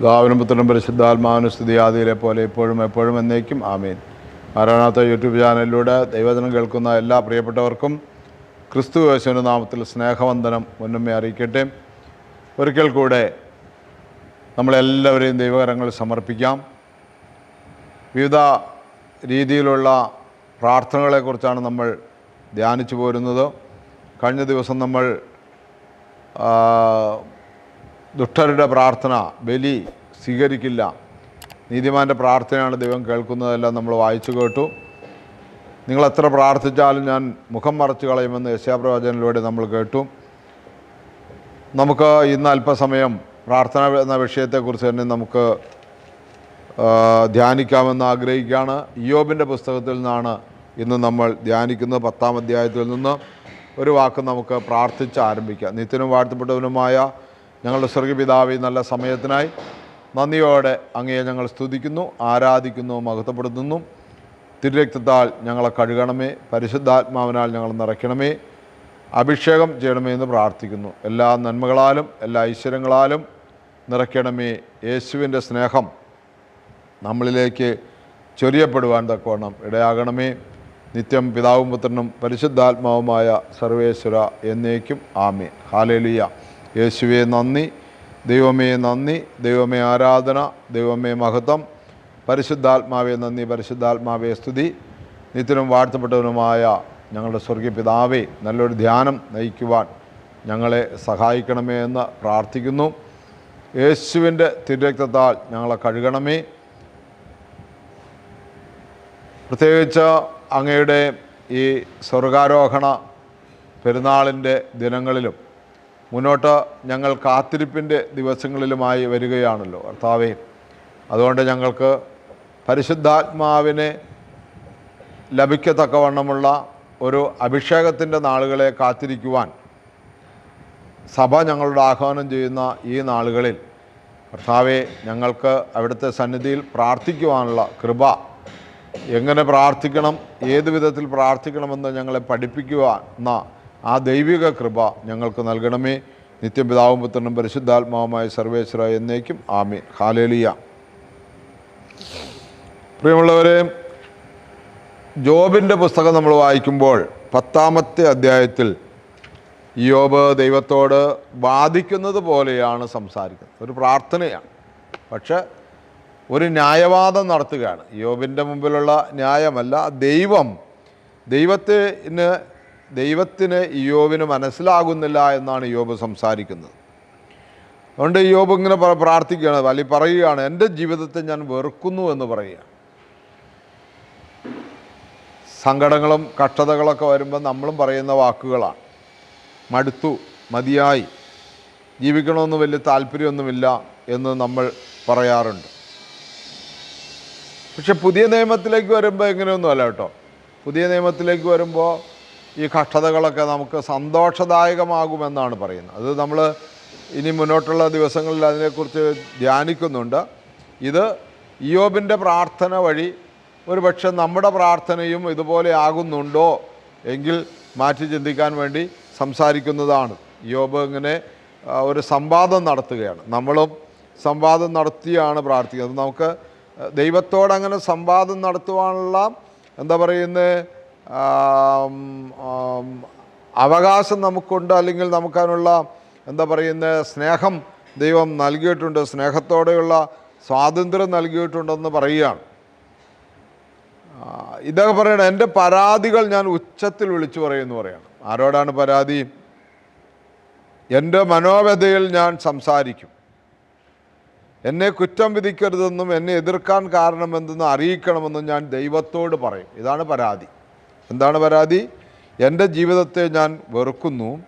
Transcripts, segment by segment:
പിതാവിനും പുത്രനും പരിശുദ്ധാത്മാവിനും സ്തുതി ആദിയിലെ പോലെ ഇപ്പോഴും എപ്പോഴും എന്നേക്കും ആമീൻ. ആരാണാത്ത യൂട്യൂബ് ചാനലിലൂടെ ദൈവജനം കേൾക്കുന്ന എല്ലാ പ്രിയപ്പെട്ടവർക്കും ക്രിസ്തു യേശുവിന്റെ നാമത്തിൽ സ്നേഹവന്ദനം മുന്നമേ അറിയിക്കട്ടെ. ഒരിക്കൽ കൂടെ നമ്മളെല്ലാവരെയും ദൈവകരങ്ങൾ സമർപ്പിക്കാം. വിവിധ രീതിയിലുള്ള പ്രാർത്ഥനകളെക്കുറിച്ചാണ് നമ്മൾ ധ്യാനിച്ചു പോരുന്നത്. കഴിഞ്ഞ ദിവസം നമ്മൾ ദുഷ്ടരുടെ പ്രാർത്ഥന ബലി സ്വീകരിക്കില്ല. നീതിമാന്റെ പ്രാർത്ഥനയാണ് ദൈവം കേൾക്കുന്നതെല്ലാം നമ്മൾ വായിച്ചു കേട്ടു. നിങ്ങൾ എത്ര പ്രാർത്ഥിച്ചാലും ഞാൻ മുഖം മറച്ചു കളയുമെന്ന് യശാപ്രവചനിലൂടെ നമ്മൾ കേട്ടു. നമുക്ക് ഇന്ന് അല്പസമയം പ്രാർത്ഥന എന്ന വിഷയത്തെക്കുറിച്ച് തന്നെ നമുക്ക് ധ്യാനിക്കാമെന്ന് ആഗ്രഹിക്കുകയാണ്. ഇയോബിന്റെ പുസ്തകത്തിൽ നിന്നാണ് ഇന്ന് നമ്മൾ ധ്യാനിക്കുന്നത്. പത്താം അധ്യായത്തിൽ നിന്ന് ഒരു വാക്ക് നമുക്ക് പ്രാർത്ഥിച്ച് ആരംഭിക്കാം. നിത്യനും വാഴ്ത്തപ്പെട്ടവനുമായ ഞങ്ങളുടെ സ്വർഗപിതാവി നല്ല സമയത്തിനായി നന്ദിയോടെ അങ്ങയെ ഞങ്ങൾ സ്തുതിക്കുന്നു ആരാധിക്കുന്നു മഹത്വപ്പെടുത്തുന്നു. തിരുരക്തത്താൽ ഞങ്ങളെ കഴുകണമേ പരിശുദ്ധാത്മാവിനാൽ ഞങ്ങൾ നിറയ്ക്കണമേ അഭിഷേകം ചെയ്യണമേ എന്ന് പ്രാർത്ഥിക്കുന്നു. എല്ലാ നന്മകളാലും എല്ലാ ഐശ്വര്യങ്ങളാലും നിറയ്ക്കണമേ യേശുവിന്റെ സ്നേഹം നമ്മളിലേക്ക് ചൊരിയപ്പെടുവാൻ തക്കവണ്ണം ഇടയാകണമേ. നിത്യം പിതാവും പുത്രനും പരിശുദ്ധാത്മാവുമായ സർവേശ്വര എന്നേക്കും ആമേ ഹാലേലിയ. യേശുവെ നന്ദി. ദൈവമേ നന്ദി. ദൈവമേ ആരാധന. ദൈവമേ മഹത്വം. പരിശുദ്ധാത്മാവെ നന്ദി. പരിശുദ്ധാത്മാവെ സ്തുതി. നിത്യനും വാഴ്ത്തപ്പെട്ടവനുമായ ഞങ്ങളുടെ സ്വർഗീയ പിതാവേ നല്ലൊരു ധ്യാനം നയിക്കുവാൻ ഞങ്ങളെ സഹായിക്കണമേ എന്ന് പ്രാർത്ഥിക്കുന്നു. യേശുവിന്റെ തിരുരക്തത്താൽ ഞങ്ങളെ കഴുകണമേ. പ്രത്യേകിച്ച് അങ്ങയുടെ ഈ സ്വർഗാരോഹണ പെരുന്നാളിന്റെ ദിനങ്ങളിലും മുന്നോട്ട് ഞങ്ങൾ കാത്തിരിപ്പിന്റെ ദിവസങ്ങളിലുമായി വരികയാണല്ലോ കർത്താവേ. അതുകൊണ്ട് ഞങ്ങൾക്ക് പരിശുദ്ധാത്മാവിനെ ലഭിക്കത്തക്കവണ്ണമുള്ള ഒരു അഭിഷേകത്തിന്റെ നാളുകളെ കാത്തിരിക്കുവാൻ സഭ ഞങ്ങളുടെ ആഹ്വാനം ചെയ്യുന്ന ഈ നാളുകളിൽ കർത്താവെ ഞങ്ങൾക്ക് അവിടുത്തെ സന്നിധിയിൽ പ്രാർത്ഥിക്കുവാനുള്ള കൃപ എങ്ങനെ പ്രാർത്ഥിക്കണം ഏത് വിധത്തിൽ പ്രാർത്ഥിക്കണമെന്ന് ഞങ്ങളെ പഠിപ്പിക്കുവാന്ന ആ ദൈവിക കൃപ ഞങ്ങൾക്ക് നൽകണമേ. നിത്യം പിതാവും പുത്രനും പരിശുദ്ധാത്മാവുമായ സർവേശ്വര എന്നേക്കും ആമീൻ. ഹാലേലിയ പ്രിയമുള്ളവരെ ജോബിന്റെ പുസ്തകം നമ്മൾ വായിക്കുമ്പോൾ പത്താമത്തെ അധ്യായത്തിൽ യോബ് ദൈവത്തോട് വാദിക്കുന്നത് പോലെയാണ് സംസാരിക്കുന്നത്. ഒരു പ്രാർത്ഥനയാണ്. പക്ഷെ ഒരു ന്യായവാദം നടത്തുകയാണ്. യോബിന്റെ മുമ്പിലുള്ള ന്യായമല്ല ദൈവം ദൈവത്തിന് ദൈവത്തിന് യോബിന് മനസ്സിലാകുന്നില്ല എന്നാണ് യോബ് സംസാരിക്കുന്നത്. അതുകൊണ്ട് യോബ് ഇങ്ങനെ പ്രാർത്ഥിക്കുകയാണ് അല്ലെങ്കിൽ പറയുകയാണ് എന്റെ ജീവിതത്തെ ഞാൻ വെറുക്കുന്നു എന്ന് പറയുക സങ്കടങ്ങളും കഷ്ടതകളൊക്കെ വരുമ്പോൾ നമ്മളും പറയുന്ന വാക്കുകളാണ്. മടുത്തു മതിയായി. ജീവിക്കണമെന്ന് വലിയ താല്പര്യമൊന്നുമില്ല എന്ന് നമ്മൾ പറയാറുണ്ട്. പക്ഷെ പുതിയ നിയമത്തിലേക്ക് വരുമ്പോൾ എങ്ങനെയൊന്നുമല്ല കേട്ടോ. പുതിയ നിയമത്തിലേക്ക് വരുമ്പോൾ ഈ കഷ്ടതകളൊക്കെ നമുക്ക് സന്തോഷദായകമാകുമെന്നാണ് പറയുന്നത്. അത് നമ്മൾ ഇനി മുന്നോട്ടുള്ള ദിവസങ്ങളിൽ അതിനെക്കുറിച്ച് ധ്യാനിക്കുന്നുണ്ട്. ഇത് ഇയോബിന്റെ പ്രാർത്ഥന വഴി ഒരു പക്ഷെ നമ്മുടെ പ്രാർത്ഥനയും ഇതുപോലെ ആകുന്നുണ്ടോ എങ്കിൽ മാറ്റി ചിന്തിക്കാൻ വേണ്ടി സംസാരിക്കുന്നതാണ്. യോബ് ഇങ്ങനെ ഒരു സംവാദം നടത്തുകയാണ്. നമ്മളും സംവാദം നടത്തിയാണ് പ്രാർത്ഥിക്കുന്നത്. നമുക്ക് ദൈവത്തോടങ്ങനെ സംവാദം നടത്തുവാനുള്ള എന്താ പറയുന്നത് അവകാശം നമുക്കുണ്ട് അല്ലെങ്കിൽ നമുക്കതിനുള്ള എന്താ പറയുന്ന സ്നേഹം ദൈവം നൽകിയിട്ടുണ്ട് സ്നേഹത്തോടെയുള്ള സ്വാതന്ത്ര്യം നൽകിയിട്ടുണ്ടെന്ന് പറയുകയാണ്. ഇതൊക്കെ പറയണം എന്റെ പരാതികൾ ഞാൻ ഉച്ചത്തിൽ വിളിച്ചു പറയുമെന്ന് പറയണം. ആരോടാണ് പരാതി? എന്റെ മനോവ്യതയിൽ ഞാൻ സംസാരിക്കും. എന്നെ കുറ്റം വിധിക്കരുതെന്നും എന്നെ എതിർക്കാൻ കാരണമെന്തെന്ന് അറിയിക്കണമെന്നും ഞാൻ ദൈവത്തോട് പറയും. ഇതാണ് പരാതി. എന്താണ് പരാതി? എന്റെ ജീവിതത്തെ ഞാൻ വെറുക്കുന്നു.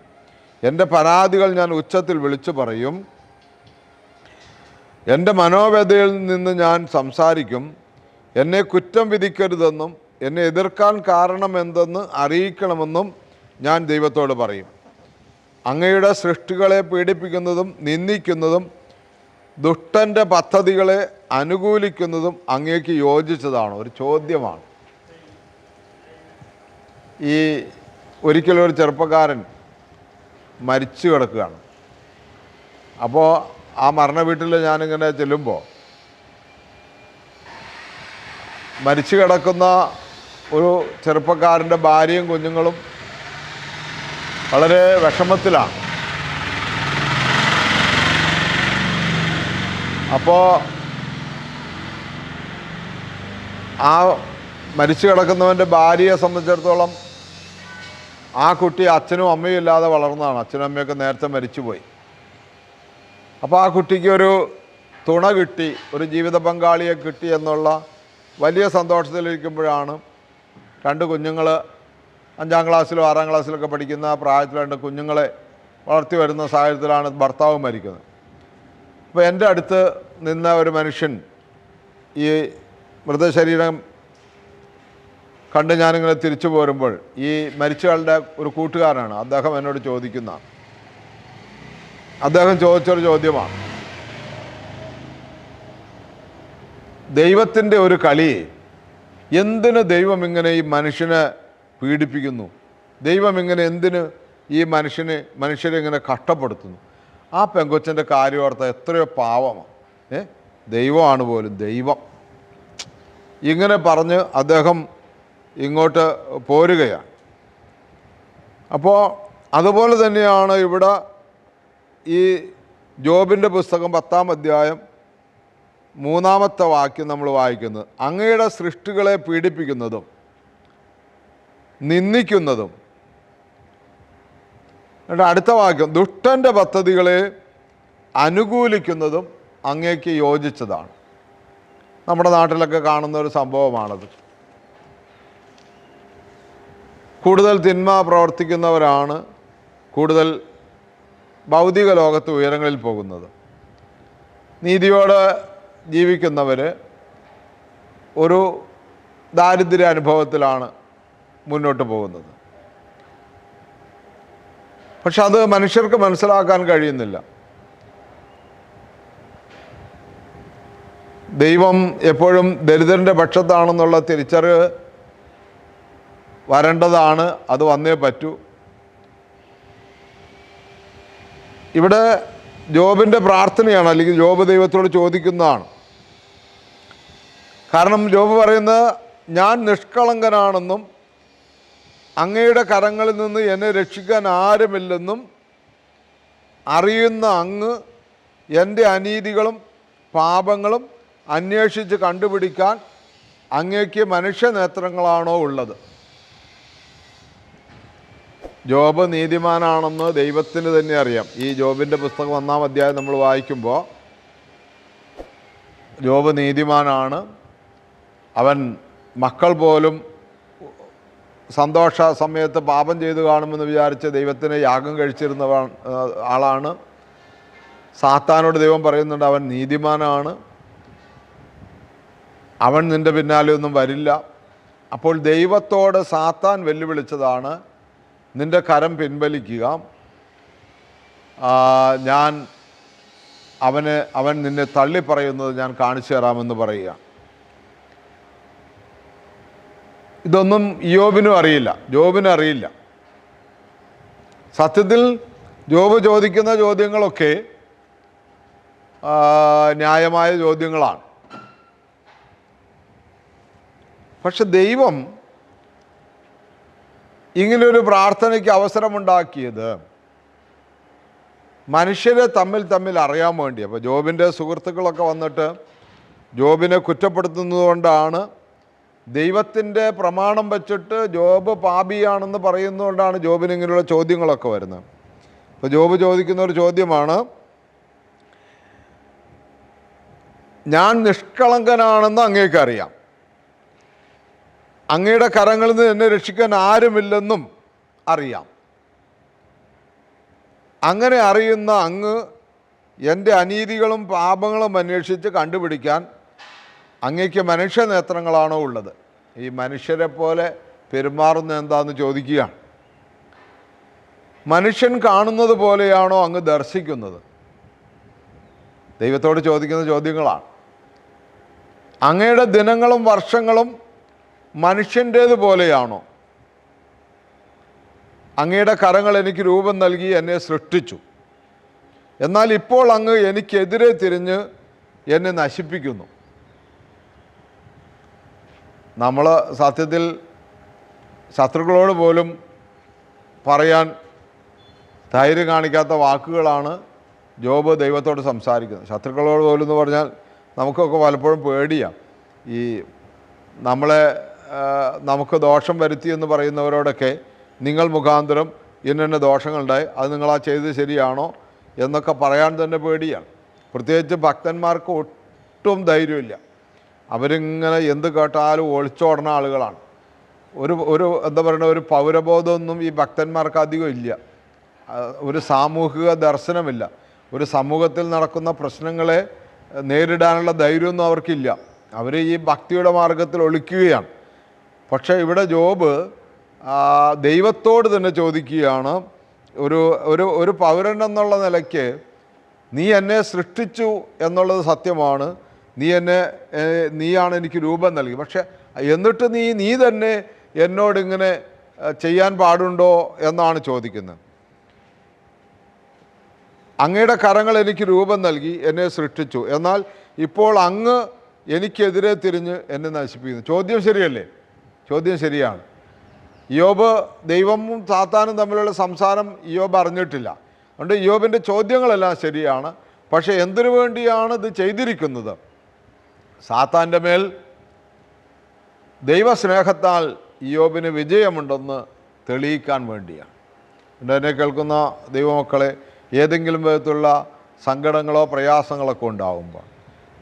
എന്റെ പരാതികൾ ഞാൻ ഉച്ചത്തിൽ വിളിച്ചു പറയും. എന്റെ മനോവേദയിൽ നിന്ന് ഞാൻ സംസാരിക്കും. എന്നെ കുറ്റം വിധിക്കരുതെന്നും എന്നെ എതിർക്കാൻ കാരണം കാരണമെന്തെന്ന് അറിയിക്കണമെന്നും ഞാൻ ദൈവത്തോട് പറയും. അങ്ങയുടെ സൃഷ്ടികളെ പീഡിപ്പിക്കുന്നതും നിന്ദിക്കുന്നതും ദുഷ്ടന്റെ പദ്ധതികളെ അനുകൂലിക്കുന്നതും അങ്ങേക്ക് യോജിച്ചതാണ്. ഒരു ചോദ്യമാണ്. ഈ ഒരിക്കലും ഒരു ചെറുപ്പക്കാരൻ മരിച്ചു കിടക്കുകയാണ്. അപ്പോൾ ആ മരണ വീട്ടിൽ ഞാനിങ്ങനെ ചെല്ലുമ്പോൾ മരിച്ചു കിടക്കുന്ന ഒരു ചെറുപ്പക്കാരന്റെ ഭാര്യയും കുഞ്ഞുങ്ങളും വളരെ വിഷമത്തിലാണ്. അപ്പോൾ ആ മരിച്ചു കിടക്കുന്നവന്റെ ഭാര്യയെ സംബന്ധിച്ചിടത്തോളം ആ കുട്ടി അച്ഛനും അമ്മയും ഇല്ലാതെ വളർന്നതാണ്. അച്ഛനും അമ്മയൊക്കെ നേരത്തെ മരിച്ചുപോയി. അപ്പോൾ ആ കുട്ടിക്ക് ഒരു തുണ കിട്ടി ഒരു ജീവിത പങ്കാളിയെ കിട്ടി എന്നുള്ള വലിയ സന്തോഷത്തിലിരിക്കുമ്പോഴാണ് രണ്ട് കുഞ്ഞുങ്ങൾ അഞ്ചാം ക്ലാസ്സിലും ആറാം ക്ലാസ്സിലൊക്കെ പഠിക്കുന്ന പ്രായത്തിൽ രണ്ട് കുഞ്ഞുങ്ങളെ വളർത്തി വരുന്ന സാഹചര്യത്തിലാണ് ഭർത്താവ് മരിക്കുന്നത്. അപ്പോൾ എന്റെ അടുത്ത് നിന്ന ഒരു മനുഷ്യൻ ഈ മൃതശരീരം കണ്ട് ഞാനിങ്ങനെ തിരിച്ചു പോരുമ്പോൾ ഈ മരിച്ചയാളുടെ ഒരു കൂട്ടുകാരനാണ്. അദ്ദേഹം എന്നോട് ചോദിക്കുന്ന അദ്ദേഹം ചോദിച്ചൊരു ചോദ്യമാണ്. ദൈവത്തിന്റെ ഒരു കളി എന്തിന് ദൈവം ഇങ്ങനെ ഈ മനുഷ്യനെ പീഡിപ്പിക്കുന്നു? ദൈവം ഇങ്ങനെ എന്തിന് ഈ മനുഷ്യനെ മനുഷ്യരെ ഇങ്ങനെ കഷ്ടപ്പെടുത്തുന്നു? ആ പെങ്കൊച്ചന്റെ കാര്യവാർത്ത എത്രയോ പാവമാണ്. ഏ? ദൈവമാണ് പോലും ദൈവം. ഇങ്ങനെ പറഞ്ഞ് അദ്ദേഹം ഇങ്ങോട്ട് പോരുകയാണ്. അപ്പോൾ അതുപോലെ തന്നെയാണ് ഇവിടെ ഈ ജോബിന്റെ പുസ്തകം പത്താം അധ്യായം മൂന്നാമത്തെ വാക്യം നമ്മൾ വായിക്കുന്നത്. അങ്ങയുടെ സൃഷ്ടികളെ പീഡിപ്പിക്കുന്നതും നിന്ദിക്കുന്നതും. എന്നിട്ട് അടുത്ത വാക്യം ദുഷ്ടന്റെ പദ്ധതികളെ അനുകൂലിക്കുന്നതും അങ്ങേക്ക് യോജിച്ചതാണ്. നമ്മുടെ നാട്ടിലൊക്കെ കാണുന്ന ഒരു സംഭവമാണത്. കൂടുതൽ തിന്മ പ്രവർത്തിക്കുന്നവരാണ് കൂടുതൽ ഭൗതിക ലോകത്ത് ഉയരങ്ങളിൽ പോകുന്നത്. നീതിയോടെ ജീവിക്കുന്നവർ ഒരു ദാരിദ്ര്യ അനുഭവത്തിലാണ് മുന്നോട്ട് പോകുന്നത്. പക്ഷെ അത് മനുഷ്യർക്ക് മനസ്സിലാക്കാൻ കഴിയുന്നില്ല. ദൈവം എപ്പോഴും ദരിദ്രന്റെ പക്ഷത്താണെന്നുള്ള തിരിച്ചറിവ് വരേണ്ടതാണ് അത് വന്നേ പറ്റൂ. ഇവിടെ ജോബിന്റെ പ്രാർത്ഥനയാണ് അല്ലെങ്കിൽ ജോബ് ദൈവത്തോട് ചോദിക്കുന്നതാണ്. കാരണം ജോബ് പറയുന്നത് ഞാൻ നിഷ്കളങ്കനാണെന്നും അങ്ങയുടെ കരങ്ങളിൽ നിന്ന് എന്നെ രക്ഷിക്കാൻ ആരുമില്ലെന്നും അറിയുന്ന അങ്ങ് എന്റെ അനീതികളും പാപങ്ങളും അന്വേഷിച്ച് കണ്ടുപിടിക്കാൻ അങ്ങേക്ക് മനുഷ്യ നേത്രങ്ങളാണോ ഉള്ളത്? ജോബ് നീതിമാനാണെന്ന് ദൈവത്തിന് തന്നെ അറിയാം. ഈ ജോബിന്റെ പുസ്തകം ഒന്നാം അധ്യായം നമ്മൾ വായിക്കുമ്പോൾ ജോബ് നീതിമാനാണ്. അവൻ മക്കൾ പോലും സന്തോഷ സമയത്ത് പാപം ചെയ്തു കാണുമെന്ന് വിചാരിച്ച് ദൈവത്തിന് യാഗം കഴിച്ചിരുന്ന ആളാണ്. സാത്താനോട് ദൈവം പറയുന്നുണ്ട് അവൻ നീതിമാനാണ്. അവൻ നിന്റെ പിന്നാലെ ഒന്നും വരില്ല. അപ്പോൾ ദൈവത്തോട് സാത്താൻ വെല്ലുവിളിച്ചതാണ് നിന്റെ കരം പിൻവലിക്കുക. ഞാൻ അവന് അവൻ നിന്നെ തള്ളി പറയുന്നത് ഞാൻ കാണിച്ചു തരാമെന്ന് പറയുക. ഇതൊന്നും യോബിനും അറിയില്ല. ജോബിനും അറിയില്ല. സത്യത്തിൽ ജോബ് ചോദിക്കുന്ന ചോദ്യങ്ങളൊക്കെ ന്യായമായ ചോദ്യങ്ങളാണ്. പക്ഷെ ദൈവം ഇങ്ങനൊരു പ്രാർത്ഥനയ്ക്ക് അവസരമുണ്ടാക്കിയത് മനുഷ്യരെ തമ്മിൽ തമ്മിൽ അറിയാൻ വേണ്ടി അപ്പോൾ ജോബിന്റെ സുഹൃത്തുക്കളൊക്കെ വന്നിട്ട് ജോബിനെ കുറ്റപ്പെടുത്തുന്നതുകൊണ്ടാണ് ദൈവത്തിന്റെ പ്രമാണം വച്ചിട്ട് ജോബ് പാപിയാണെന്ന് പറയുന്നതുകൊണ്ടാണ് ജോബിന് ഇങ്ങനെയുള്ള ചോദ്യങ്ങളൊക്കെ വരുന്നത്. അപ്പോൾ ജോബ് ചോദിക്കുന്ന ഒരു ചോദ്യമാണ് ഞാൻ നിഷ്കളങ്കനാണെന്ന് അങ്ങേക്കറിയാം. അങ്ങയുടെ കരങ്ങളിൽ നിന്ന് എന്നെ രക്ഷിക്കാൻ ആരുമില്ലെന്നും അറിയാം. അങ്ങനെ അറിയുന്ന അങ്ങ് എന്റെ അനീതികളും പാപങ്ങളും അന്വേഷിച്ച് കണ്ടുപിടിക്കാൻ അങ്ങയ്ക്ക് മനുഷ്യ നേത്രങ്ങളാണോ ഉള്ളത്? ഈ മനുഷ്യരെ പോലെ പെരുമാറുന്ന എന്താന്ന് ചോദിക്കുകയാണ്. മനുഷ്യൻ കാണുന്നത് പോലെയാണോ അങ്ങ് ദർശിക്കുന്നത്? ദൈവത്തോട് ചോദിക്കുന്ന ചോദ്യങ്ങളാണ്. അങ്ങയുടെ ദിനങ്ങളും വർഷങ്ങളും മനുഷ്യന്റേത് പോലെയാണോ? അങ്ങയുടെ കരങ്ങൾ എനിക്ക് രൂപം നൽകി എന്നെ സൃഷ്ടിച്ചു. എന്നാൽ ഇപ്പോൾ അങ്ങ് എനിക്കെതിരെ തിരിഞ്ഞ് എന്നെ നശിപ്പിക്കുന്നു. നമ്മൾ സത്യത്തിൽ ശത്രുക്കളോട് പോലും പറയാൻ ധൈര്യം കാണിക്കാത്ത വാക്കുകളാണ് ജോബ് ദൈവത്തോട് സംസാരിക്കുന്നത്. ശത്രുക്കളോട് പോലും എന്ന് പറഞ്ഞാൽ നമുക്കൊക്കെ പലപ്പോഴും പേടിയാണ് ഈ നമ്മളെ നമുക്ക് ദോഷം വരുത്തി എന്ന് പറയുന്നവരോടൊക്കെ നിങ്ങൾ മുഖാന്തരം ഇന്നെ ദോഷങ്ങളുണ്ടായി. അത് നിങ്ങൾ ആ ശരിയാണോ എന്നൊക്കെ പറയാൻ തന്നെ പേടിയാണ്. പ്രത്യേകിച്ച് ഭക്തന്മാർക്ക് ഒട്ടും ധൈര്യമില്ല. അവരിങ്ങനെ എന്ത് കേട്ടാലും ഒളിച്ചോടുന്ന ആളുകളാണ്. ഒരു ഒരു എന്താ പറയുക ഒരു പൗരബോധമൊന്നും ഈ ഭക്തന്മാർക്ക് അധികം ഇല്ല. ഒരു സാമൂഹിക ദർശനമില്ല. ഒരു സമൂഹത്തിൽ നടക്കുന്ന പ്രശ്നങ്ങളെ നേരിടാനുള്ള ധൈര്യമൊന്നും അവർക്കില്ല. അവർ ഈ ഭക്തിയുടെ മാർഗത്തിൽ ഒളിക്കുകയാണ്. പക്ഷേ ഇവിടെ ജോബ് ദൈവത്തോട് തന്നെ ചോദിക്കുകയാണ്. ഒരു ഒരു ഒരു പൗരൻ എന്നുള്ള നിലയ്ക്ക് നീ എന്നെ സൃഷ്ടിച്ചു എന്നുള്ളത് സത്യമാണ്. നീ എന്നെ നീയാണ് എനിക്ക് രൂപം നൽകി. പക്ഷെ എന്നിട്ട് നീ നീ തന്നെ എന്നോട് ഇങ്ങനെ ചെയ്യാൻ പാടുണ്ടോ എന്നാണ് ചോദിക്കുന്നത്. അങ്ങയുടെ കരങ്ങൾ എനിക്ക് രൂപം നൽകി എന്നെ സൃഷ്ടിച്ചു. എന്നാൽ ഇപ്പോൾ അങ്ങ് എനിക്കെതിരെ തിരിഞ്ഞ് എന്നെ നശിപ്പിക്കുന്നു. ചോദ്യം ശരിയല്ലേ? ചോദ്യം ശരിയാണ്. യോബ് ദൈവവും സാത്താനും തമ്മിലുള്ള സംസാരം യോബ് അറിഞ്ഞിട്ടില്ല. അതുകൊണ്ട് യോബിന്റെ ചോദ്യങ്ങളെല്ലാം ശരിയാണ്. പക്ഷേ എന്തിനു വേണ്ടിയാണ് ഇത് ചെയ്തിരിക്കുന്നത്? സാത്താന്റെ മേൽ ദൈവസ്നേഹത്താൽ യോബിന് വിജയമുണ്ടെന്ന് തെളിയിക്കാൻ വേണ്ടിയാണ്. എന്നെ കേൾക്കുന്ന ദൈവമക്കളെ ഏതെങ്കിലും വിധത്തിലുള്ള സങ്കടങ്ങളോ പ്രയാസങ്ങളൊക്കെ ഉണ്ടാകുമ്പോൾ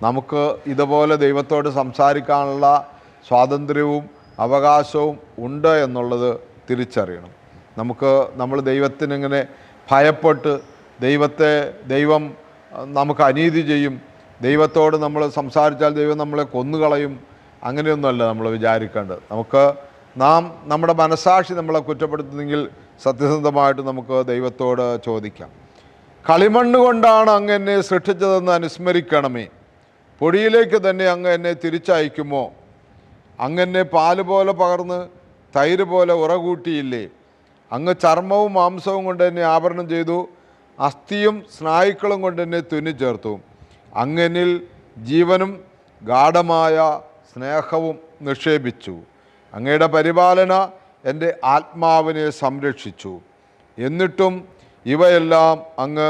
നമുക്ക് ഇതുപോലെ ദൈവത്തോട് സംസാരിക്കാനുള്ള സ്വാതന്ത്ര്യവും അവകാശവും ഉണ്ട് എന്നുള്ളത് തിരിച്ചറിയണം. നമുക്ക് നമ്മൾ ദൈവത്തിനിങ്ങനെ ഭയപ്പെട്ട് ദൈവത്തെ ദൈവം നമുക്ക് അനീതി ചെയ്യും. ദൈവത്തോട് നമ്മൾ സംസാരിച്ചാൽ ദൈവം നമ്മളെ കൊന്നുകളയും. അങ്ങനെയൊന്നുമല്ല നമ്മൾ വിചാരിക്കേണ്ടത്. നമുക്ക് നാം നമ്മുടെ മനസാക്ഷി നമ്മളെ കുറ്റപ്പെടുത്തുന്നെങ്കിൽ സത്യസന്ധമായിട്ട് നമുക്ക് ദൈവത്തോട് ചോദിക്കാം. കളിമണ്ണ് കൊണ്ടാണ് അങ്ങ് എന്നെ സൃഷ്ടിച്ചതെന്ന് അനുസ്മരിക്കണമേ. പൊടിയിലേക്ക് തന്നെ അങ്ങ് എന്നെ തിരിച്ചയക്കുമോ? അങ്ങ് എന്നെ പാൽ പോലെ പകർന്ന് തൈര് പോലെ ഉറകൂട്ടിയില്ലേ അങ്ങ് ചർമ്മവും മാംസവും കൊണ്ട് തന്നെ ആഭരണം ചെയ്തു. അസ്ഥിയും സ്നായുക്കളും കൊണ്ട് എന്നെ തുന്നിച്ചേർത്തു അങ്ങനിൽ ജീവനും ഗാഠമായ സ്നേഹവും നിക്ഷേപിച്ചു. അങ്ങയുടെ പരിപാലന എന്റെ ആത്മാവിനെ സംരക്ഷിച്ചു. എന്നിട്ടും ഇവയെല്ലാം അങ്ങ്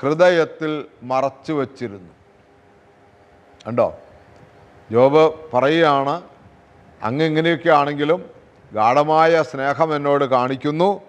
ഹൃദയത്തിൽ മറച്ചു വച്ചിരുന്നു കണ്ടോ? ജോബ് പറയുകയാണ് അങ്ങ് ഇങ്ങനെയൊക്കെ ആണെങ്കിലും ഗാഠമായ സ്നേഹം എന്നോട് കാണിക്കുന്നു.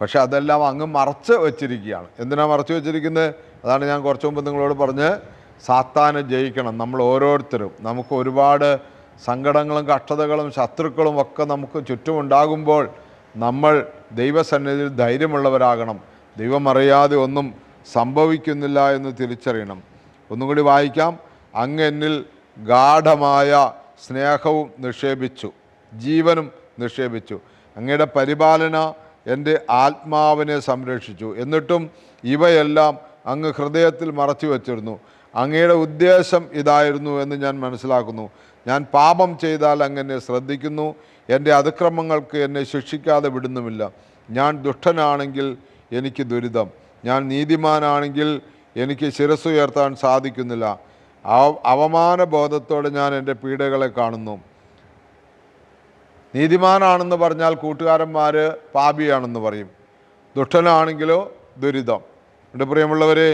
പക്ഷെ അതെല്ലാം അങ്ങ് മറച്ച് വച്ചിരിക്കുകയാണ്. എന്തിനാണ് മറച്ചു വെച്ചിരിക്കുന്നത്? അതാണ് ഞാൻ കുറച്ച് മുമ്പ് നിങ്ങളോട് പറഞ്ഞ് സാത്താനെ ജയിക്കണം. നമ്മൾ ഓരോരുത്തരും. നമുക്ക് ഒരുപാട് സങ്കടങ്ങളും കഷ്ടതകളും ശത്രുക്കളും ഒക്കെ നമുക്ക് ചുറ്റുമുണ്ടാകുമ്പോൾ നമ്മൾ ദൈവസന്നിധിയിൽ ധൈര്യമുള്ളവരാകണം. ദൈവം അറിയാതെ ഒന്നും സംഭവിക്കുന്നില്ല എന്ന് തിരിച്ചറിയണം. ഒന്നും കൂടി വായിക്കാം. അങ്ങ് എന്നിൽ ഗാഠമായ സ്നേഹവും നിക്ഷേപിച്ചു. ജീവനും നിക്ഷേപിച്ചു. അങ്ങയുടെ പരിപാലന എന്റെ ആത്മാവിനെ സംരക്ഷിച്ചു. എന്നിട്ടും ഇവയെല്ലാം അങ്ങ് ഹൃദയത്തിൽ മറച്ചു വച്ചിരുന്നു. അങ്ങയുടെ ഉദ്ദേശം ഇതായിരുന്നു എന്ന് ഞാൻ മനസ്സിലാക്കുന്നു. ഞാൻ പാപം ചെയ്താൽ അങ്ങനെ ശ്രദ്ധിക്കുന്നു. എന്റെ അതിക്രമങ്ങൾക്ക് എന്നെ ശിക്ഷിക്കാതെ വിടുന്നുമില്ല. ഞാൻ ദുഷ്ടനാണെങ്കിൽ എനിക്ക് ദുരിതം. ഞാൻ നീതിമാനാണെങ്കിൽ എനിക്ക് ശിരസ്സുയർത്താൻ സാധിക്കുന്നില്ല. അവമാന ബോധത്തോടെ ഞാൻ എന്റെ പീഡകളെ കാണുന്നു. നീതിമാനാണെന്ന് പറഞ്ഞാൽ കൂട്ടുകാരന്മാർ പാപിയാണെന്ന് പറയും. ദുഷ്ടനാണെങ്കിലോ ദുരിതം. എന്റെ പ്രിയമുള്ളവരെ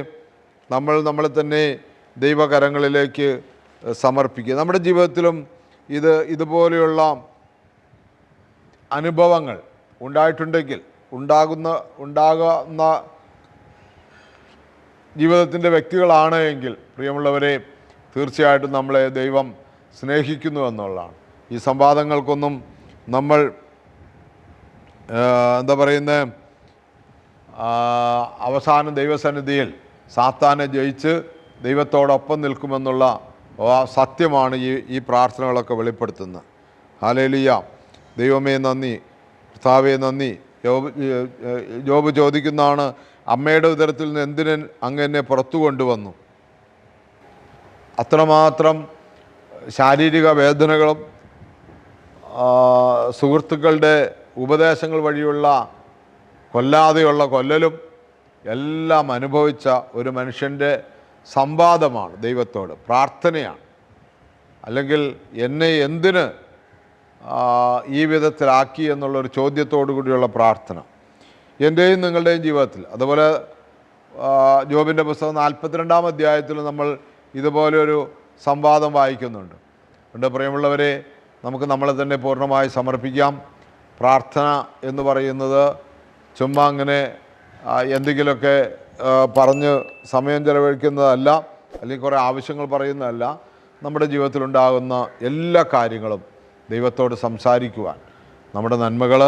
നമ്മൾ നമ്മളെ തന്നെ ദൈവകരങ്ങളിലേക്ക് സമർപ്പിക്കുക. നമ്മുടെ ജീവിതത്തിലും ഇത് ഇതുപോലെയുള്ള അനുഭവങ്ങൾ ഉണ്ടായിട്ടുണ്ടെങ്കിൽ ഉണ്ടാകുന്ന ഉണ്ടാകുന്ന ജീവിതത്തിന്റെ വ്യക്തികളാണ് എങ്കിൽ പ്രിയമുള്ളവരെ തീർച്ചയായിട്ടും നമ്മളെ ദൈവം സ്നേഹിക്കുന്നു എന്നുള്ളതാണ്. ഈ സംവാദങ്ങൾക്കൊന്നും നമ്മൾ എന്താ പറയുന്നത് അവസാന ദൈവസന്നിധിയിൽ സാത്താനെ ജയിച്ച് ദൈവത്തോടൊപ്പം നിൽക്കുമെന്നുള്ള സത്യമാണ് ഈ ഈ പ്രാർത്ഥനകളൊക്കെ വെളിപ്പെടുത്തുന്നത്. ഹാലേലിയ. ദൈവമേ നന്ദി. കർത്താവേ നന്ദി. ജോബ് ജോബ് ചോദിക്കുന്നതാണ് അമ്മയുടെ ഉദരത്തിൽ നിന്ന് എന്തിനു അങ്ങ് എന്നെ പുറത്തു കൊണ്ടുവന്നു? അത്രമാത്രം ശാരീരിക വേദനകളും സുഹൃത്തുക്കളുടെ ഉപദേശങ്ങൾ വഴിയുള്ള കൊല്ലാതെയുള്ള കൊല്ലലും എല്ലാം അനുഭവിച്ച ഒരു മനുഷ്യന്റെ സംവാദമാണ് ദൈവത്തോട് പ്രാർത്ഥനയാണ്. അല്ലെങ്കിൽ എന്നെ എന്തിന് ഈ വിധത്തിലാക്കി എന്നുള്ളൊരു ചോദ്യത്തോടു കൂടിയുള്ള പ്രാർത്ഥന. എന്റെയും നിങ്ങളുടെയും ജീവിതത്തിൽ. അതുപോലെ ജോബിന്റെ പുസ്തകം നാൽപ്പത്തിരണ്ടാം അധ്യായത്തിൽ നമ്മൾ ഇതുപോലെ ഒരു സംവാദം വായിക്കുന്നുണ്ട്. അതുകൊണ്ട് പ്രിയമുള്ളവരെ നമുക്ക് നമ്മളെ തന്നെ പൂർണമായി സമർപ്പിക്കാം. പ്രാർത്ഥന എന്ന് പറയുന്നത് ചുമ്മാ അങ്ങനെ എന്തെങ്കിലുമൊക്കെ പറഞ്ഞ് സമയം ചെലവഴിക്കുന്നതല്ല അല്ലെങ്കിൽ കുറേ ആവശ്യങ്ങൾ പറയുന്നതല്ല. നമ്മുടെ ജീവിതത്തിലുണ്ടാകുന്ന എല്ലാ കാര്യങ്ങളും ദൈവത്തോട് സംസാരിക്കുവാൻ. നമ്മുടെ നന്മകൾ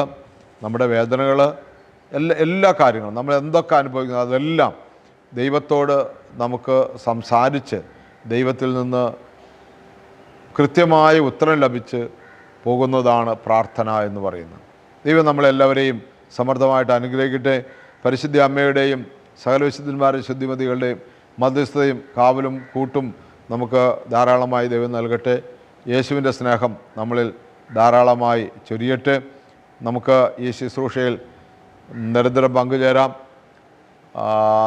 നമ്മുടെ വേദനകൾ എല്ലാ എല്ലാ കാര്യങ്ങളും നമ്മൾ എന്തൊക്കെ അനുഭവിക്കുന്നു അതെല്ലാം ദൈവത്തോട് നമുക്ക് സംസാരിച്ച് ദൈവത്തിൽ നിന്ന് കൃത്യമായ ഉത്തരം ലഭിച്ച് പോകുന്നതാണ് പ്രാർത്ഥന എന്ന് പറയുന്നത്. ദൈവം നമ്മളെല്ലാവരെയും സമർത്ഥമായിട്ട് അനുഗ്രഹിക്കട്ടെ. പരിശുദ്ധി അമ്മയുടെയും സകല വിശുദ്ധന്മാരുടെ ശുദ്ധിമതികളുടെയും മധ്യസ്ഥതയും കാവലും കൂട്ടും നമുക്ക് ധാരാളമായി ദൈവം നൽകട്ടെ. യേശുവിന്റെ സ്നേഹം നമ്മളിൽ ധാരാളമായി ചൊരിയട്ടെ. നമുക്ക് ഈ ശുശ്രൂഷയിൽ നിരന്തരം പങ്കുചേരാം.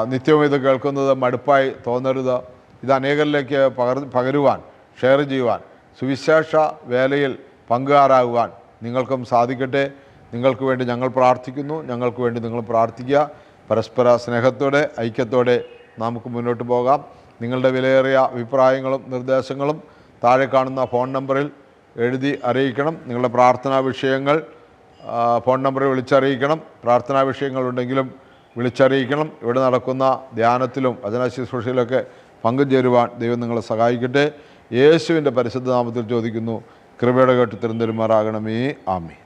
നിത്യവും ഇത് കേൾക്കുന്നത് മടുപ്പായി തോന്നരുത്. ഇത് അനേകരിലേക്ക് പകർ പകരുവാൻ ഷെയർ ചെയ്യുവാൻ സുവിശേഷ വേലയിൽ പങ്കുകാരാകുവാൻ നിങ്ങൾക്കും സാധിക്കട്ടെ. നിങ്ങൾക്ക് വേണ്ടി ഞങ്ങൾ പ്രാർത്ഥിക്കുന്നു. ഞങ്ങൾക്ക് വേണ്ടി നിങ്ങൾ പ്രാർത്ഥിക്കുക. പരസ്പര സ്നേഹത്തോടെ ഐക്യത്തോടെ നമുക്ക് മുന്നോട്ട് പോകാം. നിങ്ങളുടെ വിലയേറിയ അഭിപ്രായങ്ങളും നിർദ്ദേശങ്ങളും താഴെ കാണുന്ന ഫോൺ നമ്പറിൽ എഴുതി അറിയിക്കണം. നിങ്ങളുടെ പ്രാർത്ഥനാ വിഷയങ്ങൾ ഫോൺ നമ്പറിൽ വിളിച്ചറിയിക്കണം. പ്രാർത്ഥനാ വിഷയങ്ങളുണ്ടെങ്കിലും വിളിച്ചറിയിക്കണം. ഇവിടെ നടക്കുന്ന ധ്യാനത്തിലും വചന ശുശ്രൂഷയിലൊക്കെ പങ്കുചേരുവാൻ ദൈവം നിങ്ങളെ സഹായിക്കട്ടെ. യേശുവിന്റെ പരിശുദ്ധനാമത്തിൽ ചോദിക്കുന്നു. കൃപയുടെ കേട്ട് തിരുന്തരുമാറാകണമേ ആമേ